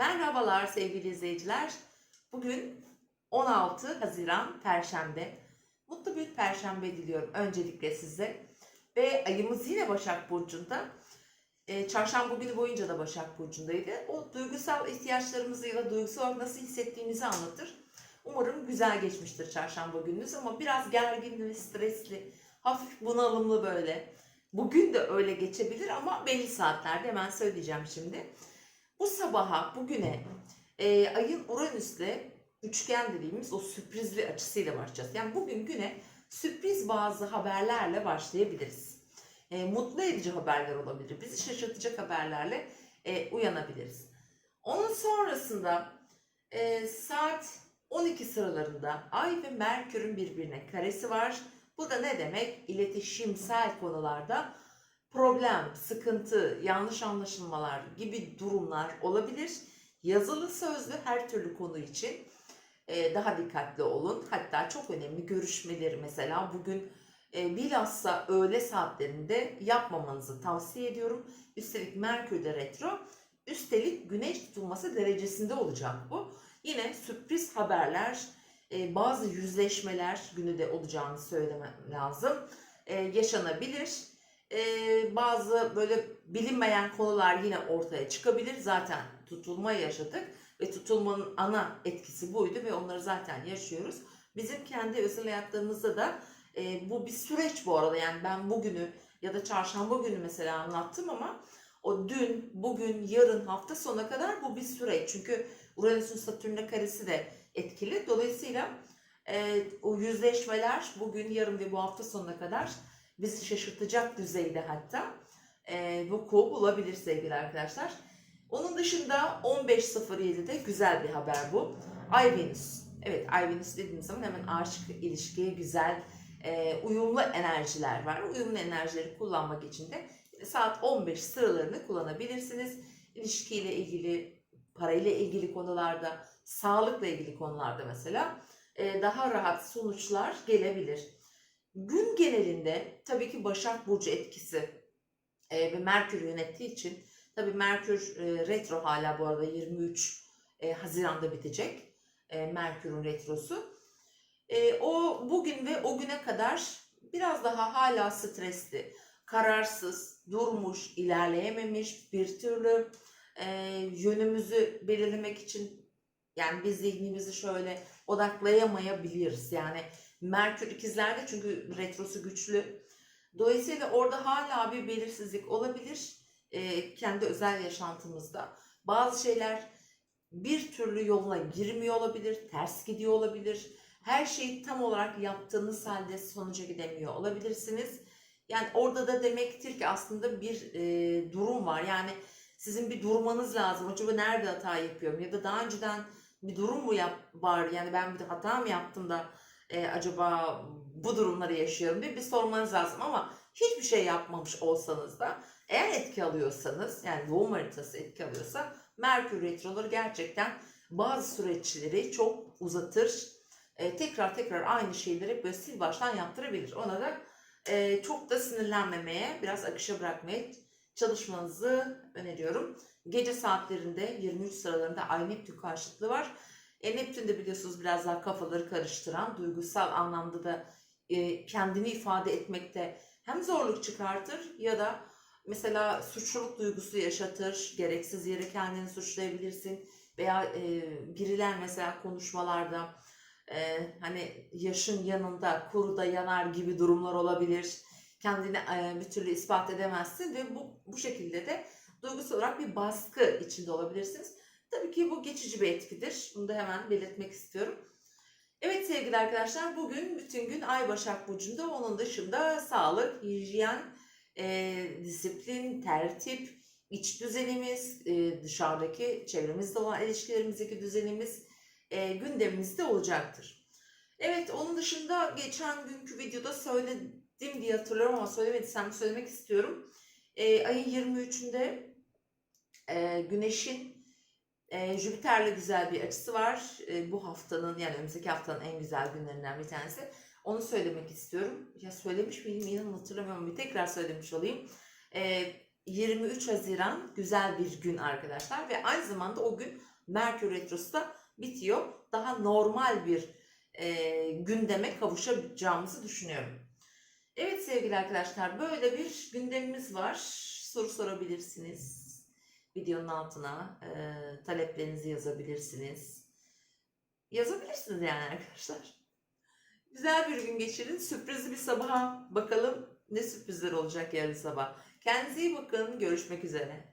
Merhabalar sevgili izleyiciler. Bugün 16 Haziran Perşembe. Mutlu bir Perşembe diliyorum öncelikle size. Ve ayımız yine Başak Burcu'nda. Ee, çarşamba günü boyunca da Başak Burcu'ndaydı. O duygusal ihtiyaçlarımızı ya da duygusal nasıl hissettiğimizi anlatır. Umarım güzel geçmiştir çarşamba gününüz ama biraz gergin ve stresli, hafif bunalımlı böyle. Bugün de öyle geçebilir ama belli saatlerde hemen söyleyeceğim şimdi. Bu sabaha, bugüne e, ayın Uranüs'le üçgen dediğimiz o sürprizli açısıyla başlayacağız. Yani bugün güne sürpriz bazı haberlerle başlayabiliriz. E, mutlu edici haberler olabilir. Bizi şaşırtacak haberlerle e, uyanabiliriz. Onun sonrasında e, saat 12 sıralarında Ay ve Merkür'ün birbirine karesi var. Bu da ne demek? İletişimsel konularda problem, sıkıntı, yanlış anlaşılmalar gibi durumlar olabilir. Yazılı sözlü her türlü konu için e, daha dikkatli olun. Hatta çok önemli görüşmeleri mesela bugün e, bilhassa öğle saatlerinde yapmamanızı tavsiye ediyorum. Üstelik Merkür de retro. Üstelik güneş tutulması derecesinde olacak bu. Yine sürpriz haberler, e, bazı yüzleşmeler günü de olacağını söylemem lazım. Yaşanabilir. E, bazı böyle bilinmeyen konular yine ortaya çıkabilir. Zaten tutulma yaşadık ve tutulmanın ana etkisi buydu ve onları zaten yaşıyoruz. Bizim kendi özel hayatlarımızda da e, bu bir süreç bu arada. Yani ben bugünü ya da çarşamba günü mesela anlattım ama o dün, bugün, yarın, hafta sonuna kadar bu bir süreç. Çünkü Uranüs'ün Satürn'le karesi de etkili. Dolayısıyla e, o yüzleşmeler bugün, yarın ve bu hafta sonuna kadar bizi şaşırtacak düzeyde hatta e, vuku bulabilir sevgili arkadaşlar. Onun dışında 15.07'de güzel bir haber bu. Ay Venüs. Evet Ay Venüs dediğimiz zaman hemen aşk ilişkiye güzel, e, uyumlu enerjiler var. Uyumlu enerjileri kullanmak için de saat 15 sıralarını kullanabilirsiniz. İlişkiyle ilgili, parayla ilgili konularda, sağlıkla ilgili konularda mesela e, daha rahat sonuçlar gelebilir. Gün genelinde tabii ki Başak Burcu etkisi e, ve Merkür yönettiği için tabii Merkür e, retro hala bu arada 23 e, Haziran'da bitecek e, Merkür'ün retrosu. E, o bugün ve o güne kadar biraz daha hala stresli, kararsız, durmuş, ilerleyememiş bir türlü e, yönümüzü belirlemek için yani biz zihnimizi şöyle odaklayamayabiliriz. Yani Merkür ikizlerde çünkü retrosu güçlü. Dolayısıyla orada hala bir belirsizlik olabilir e, kendi özel yaşantımızda. Bazı şeyler bir türlü yoluna girmiyor olabilir, ters gidiyor olabilir. Her şeyi tam olarak yaptığınız halde sonuca gidemiyor olabilirsiniz. Yani orada da demektir ki aslında bir e, durum var. Yani sizin bir durmanız lazım. Acaba nerede hata yapıyorum? Ya da daha önceden bir durum mu yap var? Yani ben bir hata mı yaptım da e, acaba bu durumları yaşıyorum diye bir sormanız lazım. Ama hiçbir şey yapmamış olsanız da eğer etki alıyorsanız yani doğum haritası etki alıyorsa Merkür retroları gerçekten bazı süreçleri çok uzatır. E, tekrar tekrar aynı şeyleri böyle sil baştan yaptırabilir. Ona da e, çok da sinirlenmemeye, biraz akışa bırakmaya çalışmanızı öneriyorum. Gece saatlerinde 23 sıralarında Ay Neptün karşıtlığı var. E, Neptün de biliyorsunuz biraz daha kafaları karıştıran, duygusal anlamda da e, kendini ifade etmekte hem zorluk çıkartır ya da mesela suçluluk duygusu yaşatır. Gereksiz yere kendini suçlayabilirsin. Veya e, biriler mesela konuşmalarda e, hani yaşın yanında kuruda yanar gibi durumlar olabilir. Kendini e, bir türlü ispat edemezsin ve bu, bu şekilde de duygusal olarak bir baskı içinde olabilirsiniz. Tabii ki bu geçici bir etkidir. Bunu da hemen belirtmek istiyorum. Evet sevgili arkadaşlar bugün bütün gün Ay Başak Burcu'nda onun dışında sağlık, hijyen, e, disiplin, tertip, iç düzenimiz, e, dışarıdaki çevremizde olan ilişkilerimizdeki düzenimiz e, gündemimizde olacaktır. Evet onun dışında geçen günkü videoda söyledim diye hatırlıyorum ama söylemediysem söylemek istiyorum. E, ayın 23'ünde e, Güneş'in e, Jüpiter'le güzel bir açısı var. E, bu haftanın yani önümüzdeki haftanın en güzel günlerinden bir tanesi. Onu söylemek istiyorum. Ya söylemiş miydim inanın hatırlamıyorum. Bir tekrar söylemiş olayım. E, 23 Haziran güzel bir gün arkadaşlar ve aynı zamanda o gün Merkür Retrosu da bitiyor. Daha normal bir e, gündeme kavuşacağımızı düşünüyorum. Evet sevgili arkadaşlar böyle bir gündemimiz var. Soru sorabilirsiniz. Videonun altına e, taleplerinizi yazabilirsiniz. Yazabilirsiniz yani arkadaşlar. Güzel bir gün geçirin. Sürprizli bir sabaha bakalım ne sürprizler olacak yarın sabah. Kendinize iyi bakın. Görüşmek üzere.